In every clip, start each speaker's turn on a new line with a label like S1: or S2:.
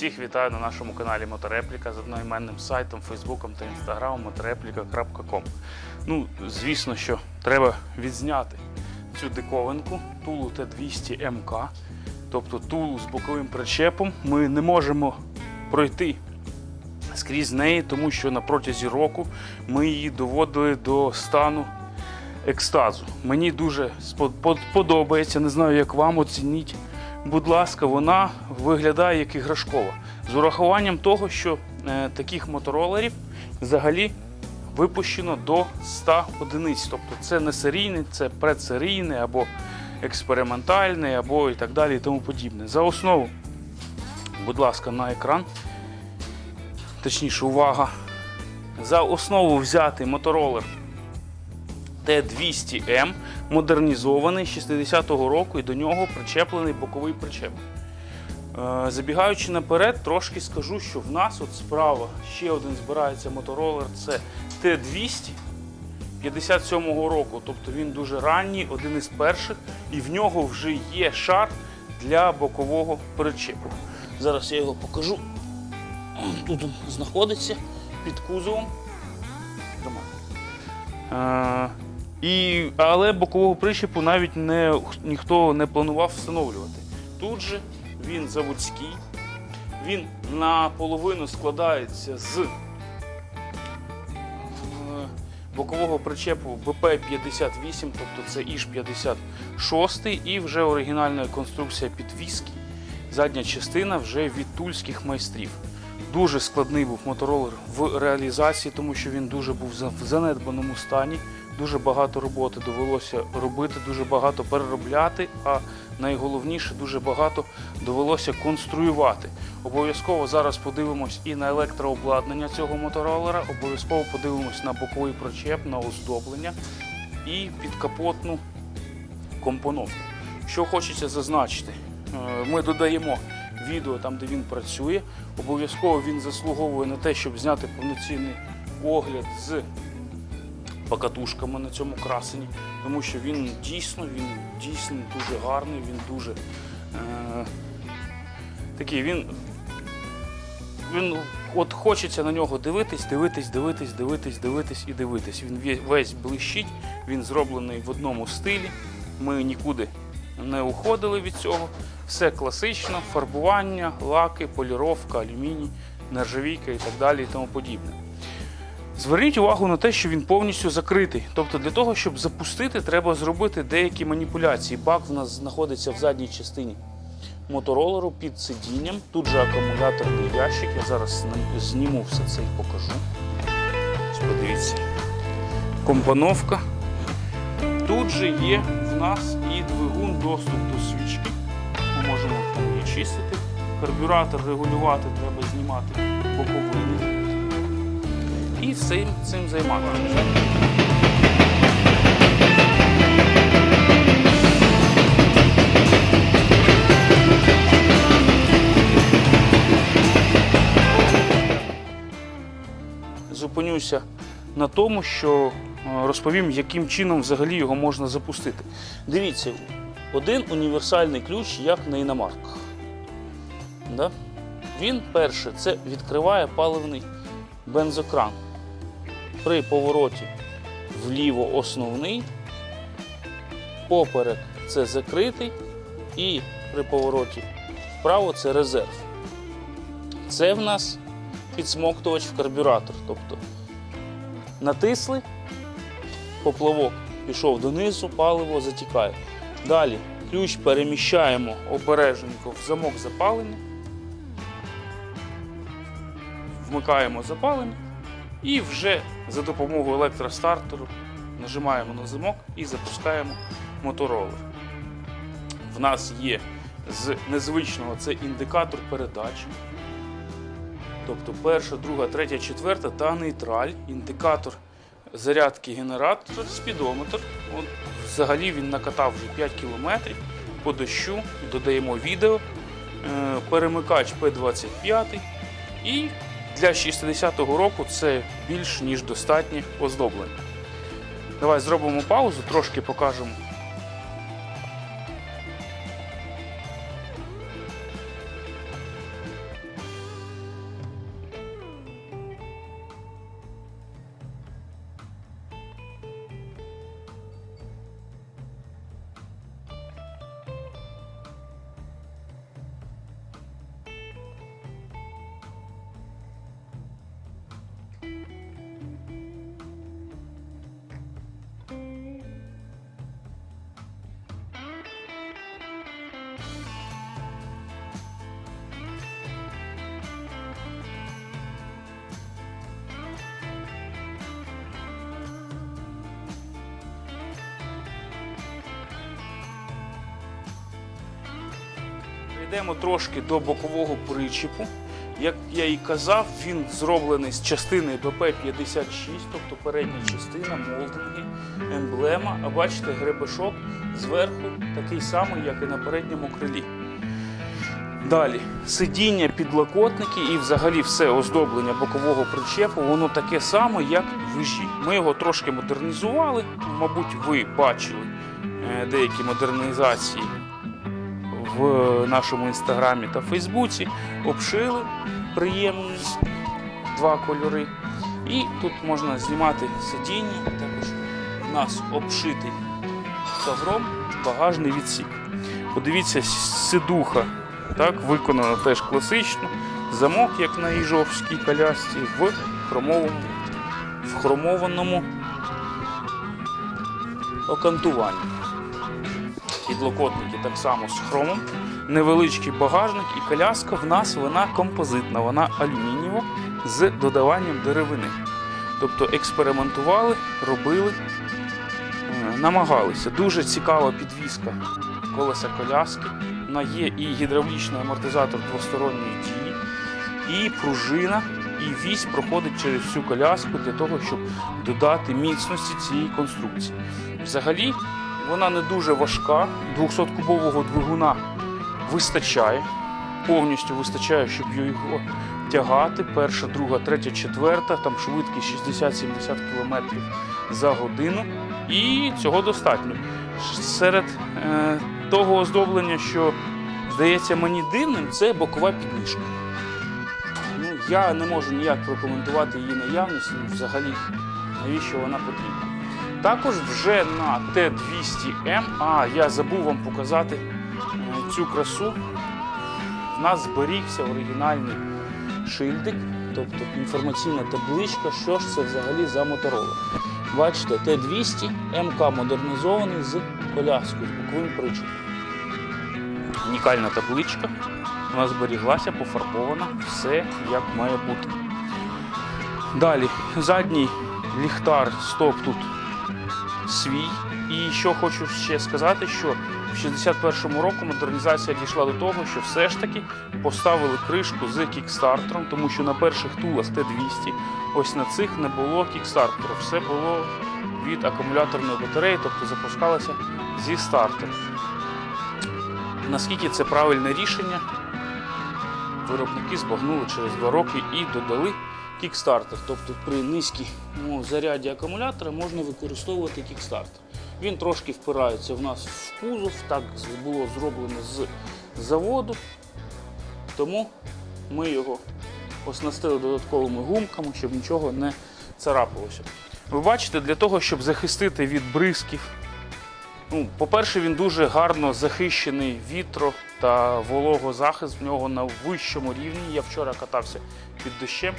S1: Всіх вітаю на нашому каналі Моторепліка з одноіменним сайтом, Фейсбуком та Інстаграмом motoreplika.com. Ну, звісно, що треба відзняти цю диковинку Тулу Т200 МК, тобто Тулу з боковим причепом. Ми не можемо пройти скрізь неї, тому що на протязі року ми її доводили до стану екстазу. Мені дуже подобається, не знаю, як вам оцініть. Будь ласка, вона виглядає як іграшкова. З урахуванням того, що е, таких моторолерів взагалі випущено до 100 одиниць. Тобто це не серійний, це предсерійний або експериментальний, або і так далі, і тому подібне. За основу, будь ласка, на екран. Точніше, увага. За основу взяти моторолер Т200М, модернізований з 60-го року, і до нього причеплений боковий причеп. Е, Забігаючи наперед, трошки скажу, що в нас от справа ще один збирається моторолер, це Т200 57-го року. Тобто він дуже ранній, один із перших, і в нього вже є шар для бокового причепу. Зараз я його покажу. Тут він знаходиться під кузовом. І, але бокового причепу навіть не, ніхто не планував встановлювати. Тут же він заводський, він наполовину складається з е, бокового причепу БП-58, тобто це Іж-56, і вже оригінальна конструкція підвіски. Задня частина вже від тульських майстрів. Дуже складний був моторолер в реалізації, тому що він дуже був в занедбаному стані. Дуже багато роботи довелося робити, дуже багато переробляти, а найголовніше дуже багато довелося конструювати. Обов'язково зараз подивимось і на електрообладнання цього моторолера, обов'язково подивимось на боковий причеп, на оздоблення і підкапотну компоновку. Що хочеться зазначити, Е, ми додаємо відео там, де він працює. Обов'язково він заслуговує на те, щоб зняти повноцінний огляд з покатушками на цьому красені, тому що він дійсно, він дійсно дуже гарний, він дуже е, такий. Він, він от хочеться на нього дивитись, дивитись, дивитись, дивитись, дивитись і дивитись. Він весь блищить, він зроблений в одному стилі. Ми нікуди не уходили від цього. Все класично, фарбування, лаки, поліровка, алюміній, нержавійка і так далі і тому подібне. Зверніть увагу на те, що він повністю закритий. Тобто для того, щоб запустити, треба зробити деякі маніпуляції. Бак в нас знаходиться в задній частині моторолеру під сидінням. Тут же акумуляторний ящик. Я зараз зніму все це і покажу. Подивіться. Компоновка. Тут же є в нас і двигун доступ до свічки. Ми можемо її чистити. Карбюратор регулювати, треба знімати боковини і всім цим займатися. Зупинюся на тому, що е, розповім, яким чином взагалі його можна запустити. Дивіться, один універсальний ключ, як на іномарках. Да? Він перше це відкриває паливний бензокран. При повороті вліво основний, поперек це закритий, і при повороті вправо це резерв. Це в нас підсмоктувач в карбюратор. Тобто натисли, поплавок пішов донизу, паливо затікає. Далі ключ переміщаємо обережненько в замок запалення. Вмикаємо запалення і вже за допомогою електростартеру нажимаємо на замок і запускаємо моторолер. В нас є з незвичного це індикатор передач. Тобто перша, друга, третя, четверта та нейтраль, індикатор зарядки генератора, спідометр. От, взагалі він накатав вже 5 кілометрів по дощу, додаємо відео, е, перемикач P25 і для 60-го року це більш ніж достатнє оздоблення. Давай зробимо паузу, трошки покажемо. Перейдемо трошки до бокового причіпу. Як я і казав, він зроблений з частини БП-56, тобто передня частина, молдинги, емблема. А бачите, гребешок зверху такий самий, як і на передньому крилі. Далі сидіння, підлокотники і взагалі все оздоблення бокового причепу, воно таке саме, як вижі. Ми його трошки модернізували. Мабуть, ви бачили е, деякі модернізації в нашому інстаграмі та Фейсбуці. Обшили приємні два кольори. І тут можна знімати сидіння. Також у нас обшитий ковром багажний відсік. Подивіться, сидуха так, виконано теж класично. Замок, як на Іжовській колясці, в хромовому, в хромованому окантуванні. Підлокотники так само з хромом. Невеличкий багажник і коляска в нас вона композитна, вона алюмінієва з додаванням деревини. Тобто експериментували, робили, е, намагалися. Дуже цікава підвізка колеса коляски. Вона є і гідравлічний амортизатор двосторонньої дії, і пружина, і вісь проходить через всю коляску для того, щоб додати міцності цієї конструкції. Взагалі, вона не дуже важка, 200-кубового двигуна вистачає, повністю вистачає, щоб його тягати. Перша, друга, третя, четверта, там швидкість 60-70 км за годину. І цього достатньо. Серед е, того оздоблення, що здається мені дивним, це бокова підніжка. Ну, я не можу ніяк прокоментувати її наявність, ну, взагалі, навіщо вона потрібна. Також вже на Т200М, а я забув вам показати е, цю красу. В нас зберігся оригінальний шильдик, тобто інформаційна табличка, що ж це взагалі за моторола. Бачите, Т200 МК модернізований з коляскою, з боковим причепом. Унікальна табличка. Вона зберіглася, пофарбована, все як має бути. Далі, задній ліхтар стоп тут свій. І що хочу ще сказати, що в 61-му року модернізація дійшла до того, що все ж таки поставили кришку з кікстартером, тому що на перших тулах Т200 ось на цих не було кікстартеру. Все було від акумуляторної батареї, тобто запускалося зі стартера. Наскільки це правильне рішення, виробники збагнули через два роки і додали кікстартер. Тобто при низькій ну, заряді акумулятора можна використовувати кікстартер. Він трошки впирається в нас в кузов, так було зроблено з заводу, тому ми його оснастили додатковими гумками, щоб нічого не царапалося. Ви бачите, для того, щоб захистити від бризків Ну, по-перше, він дуже гарно захищений вітро та вологозахист в нього на вищому рівні. Я вчора катався під дощем.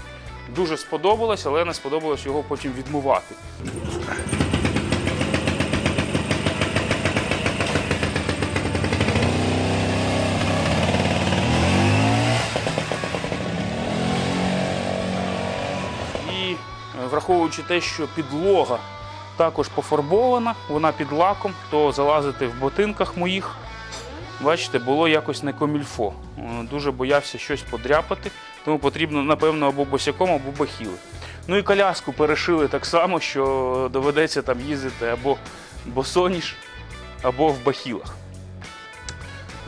S1: Дуже сподобалось, але не сподобалось його потім відмивати. І е, враховуючи те, що підлога також пофарбована, вона під лаком, то залазити в ботинках моїх, бачите, було якось не комільфо. Е, Дуже боявся щось подряпати, тому потрібно, напевно, або босяком, або бахіли. Ну і коляску перешили так само, що доведеться там їздити або босоніж, або в бахілах.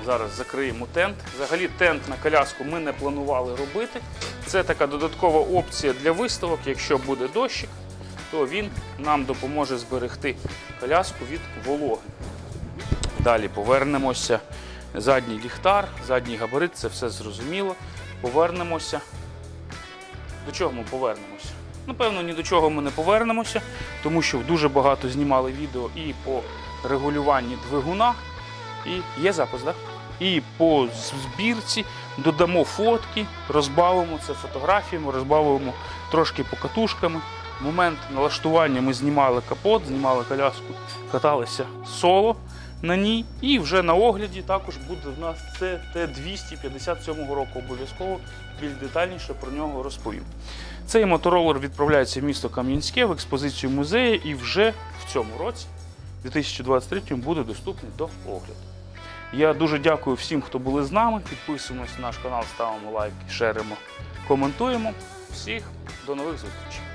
S1: Зараз закриємо тент. Взагалі тент на коляску ми не планували робити. Це така додаткова опція для виставок, якщо буде дощик то він нам допоможе зберегти коляску від вологи. Далі повернемося. Задній ліхтар, задній габарит, це все зрозуміло. Повернемося. До чого ми повернемося? Напевно, ні до чого ми не повернемося, тому що дуже багато знімали відео і по регулюванні двигуна, і є запис, так? І по збірці додамо фотки, розбавимо це фотографіями, розбавимо трошки покатушками. Момент налаштування ми знімали капот, знімали коляску, каталися соло на ній. І вже на огляді також буде в нас це Т-257 року. Обов'язково більш детальніше про нього розповім. Цей моторолер відправляється в місто Кам'янське в експозицію музею і вже в цьому році, 2023 буде доступний до огляду. Я дуже дякую всім, хто були з нами. Підписуємось на наш канал, ставимо лайки, шеримо, коментуємо. Всіх до нових зустрічей.